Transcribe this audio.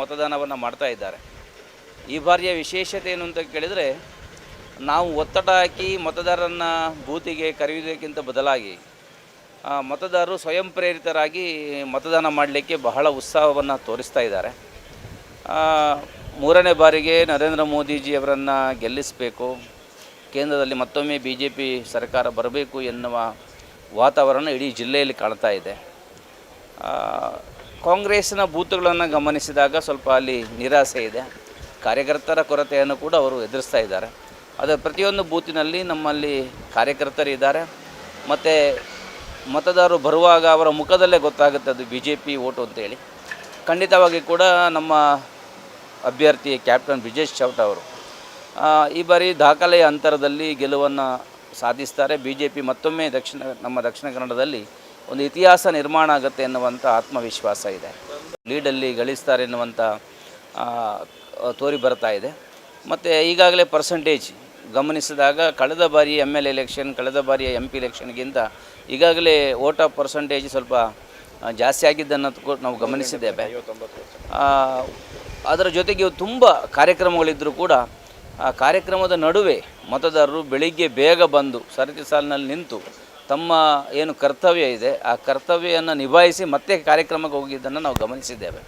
ಮತದಾನವನ್ನು ಮಾಡ್ತಾ ಇದ್ದಾರೆ. ಈ ಬಾರಿಯ ವಿಶೇಷತೆ ಏನು ಅಂತ ಕೇಳಿದರೆ, ನಾವು ಒತ್ತಡ ಹಾಕಿ ಮತದಾರರನ್ನು ಬೂತಿಗೆ ಕರೆಯುವುದಕ್ಕಿಂತ ಬದಲಾಗಿ ಮತದಾರರು ಸ್ವಯಂ ಪ್ರೇರಿತರಾಗಿ ಮತದಾನ ಮಾಡಲಿಕ್ಕೆ ಬಹಳ ಉತ್ಸಾಹವನ್ನು ತೋರಿಸ್ತಾ ಇದ್ದಾರೆ. ಮೂರನೇ ಬಾರಿಗೆ ನರೇಂದ್ರ ಮೋದಿಜಿಯವರನ್ನು ಗೆಲ್ಲಿಸಬೇಕು, ಕೇಂದ್ರದಲ್ಲಿ ಮತ್ತೊಮ್ಮೆ ಬಿ ಜೆ ಪಿ ಸರ್ಕಾರ ಬರಬೇಕು ಎನ್ನುವ ವಾತಾವರಣ ಇಡೀ ಜಿಲ್ಲೆಯಲ್ಲಿ ಕಾಣ್ತಾ ಇದೆ. ಕಾಂಗ್ರೆಸ್ನ ಬೂತ್ಗಳನ್ನು ಗಮನಿಸಿದಾಗ ಸ್ವಲ್ಪ ಅಲ್ಲಿ ನಿರಾಸೆ ಇದೆ. ಕಾರ್ಯಕರ್ತರ ಕೊರತೆಯನ್ನು ಕೂಡ ಅವರು ಎದುರಿಸ್ತಾ ಇದ್ದಾರೆ. ಅದು ಪ್ರತಿಯೊಂದು ಬೂತಿನಲ್ಲಿ ನಮ್ಮಲ್ಲಿ ಕಾರ್ಯಕರ್ತರಿದ್ದಾರೆ ಮತ್ತು ಮತದಾರರು ಬರುವಾಗ ಅವರ ಮುಖದಲ್ಲೇ ಗೊತ್ತಾಗುತ್ತೆ ಅದು ಬಿ ಜೆ ಪಿ ಓಟು ಅಂತೇಳಿ. ಖಂಡಿತವಾಗಿ ಕೂಡ ನಮ್ಮ ಅಭ್ಯರ್ಥಿ ಕ್ಯಾಪ್ಟನ್ ಬ್ರಿಜೇಶ್ ಚೌಟ ಅವರು ಈ ಬಾರಿ ದಾಖಲೆಯ ಅಂತರದಲ್ಲಿ ಗೆಲುವನ್ನು ಸಾಧಿಸ್ತಾರೆ. ಬಿ ಜೆ ಪಿ ಮತ್ತೊಮ್ಮೆ ದಕ್ಷಿಣ, ನಮ್ಮ ದಕ್ಷಿಣ ಕನ್ನಡದಲ್ಲಿ ಒಂದು ಇತಿಹಾಸ ನಿರ್ಮಾಣ ಆಗುತ್ತೆ ಎನ್ನುವಂಥ ಆತ್ಮವಿಶ್ವಾಸ ಇದೆ. ಲೀಡಲ್ಲಿ ಗಳಿಸ್ತಾರೆ ಎನ್ನುವಂಥ ತೋರಿ ಬರ್ತಾ ಇದೆ. ಮತ್ತು ಈಗಾಗಲೇ ಪರ್ಸೆಂಟೇಜ್ ಗಮನಿಸಿದಾಗ ಕಳೆದ ಬಾರಿ ಎಂ ಎಲ್ ಎಲೆಕ್ಷನ್ ಕಳೆದ ಬಾರಿ ಎಂ ಪಿ ಎಲೆಕ್ಷನ್ಗಿಂತ ಈಗಾಗಲೇ ಓಟ್ ಆಫ್ ಪರ್ಸೆಂಟೇಜ್ ಸ್ವಲ್ಪ ಜಾಸ್ತಿ ಆಗಿದ್ದನ್ನು ನಾವು ಗಮನಿಸಿದ್ದೇವೆ. ಅದರ ಜೊತೆಗೆ ತುಂಬ ಕಾರ್ಯಕ್ರಮಗಳಿದ್ದರೂ ಕೂಡ, ಆ, ಕಾರ್ಯಕ್ರಮದ ನಡುವೆ ಮತದಾರರು ಬೆಳಿಗ್ಗೆ ಬೇಗ ಬಂದು, ಸರತಿ ಸಾಲಿನಲ್ಲಿ ನಿಂತು ತಮ್ಮ ಏನು ಕರ್ತವ್ಯ ಇದೆ ಆ ಕರ್ತವ್ಯವನ್ನು ನಿಭಾಯಿಸಿ ಮತ್ತೆ ಕಾರ್ಯಕ್ರಮಕ್ಕೆ ಹೋಗಿದ್ದನ್ನು ನಾವು ಗಮನಿಸಿದ್ದೇವೆ.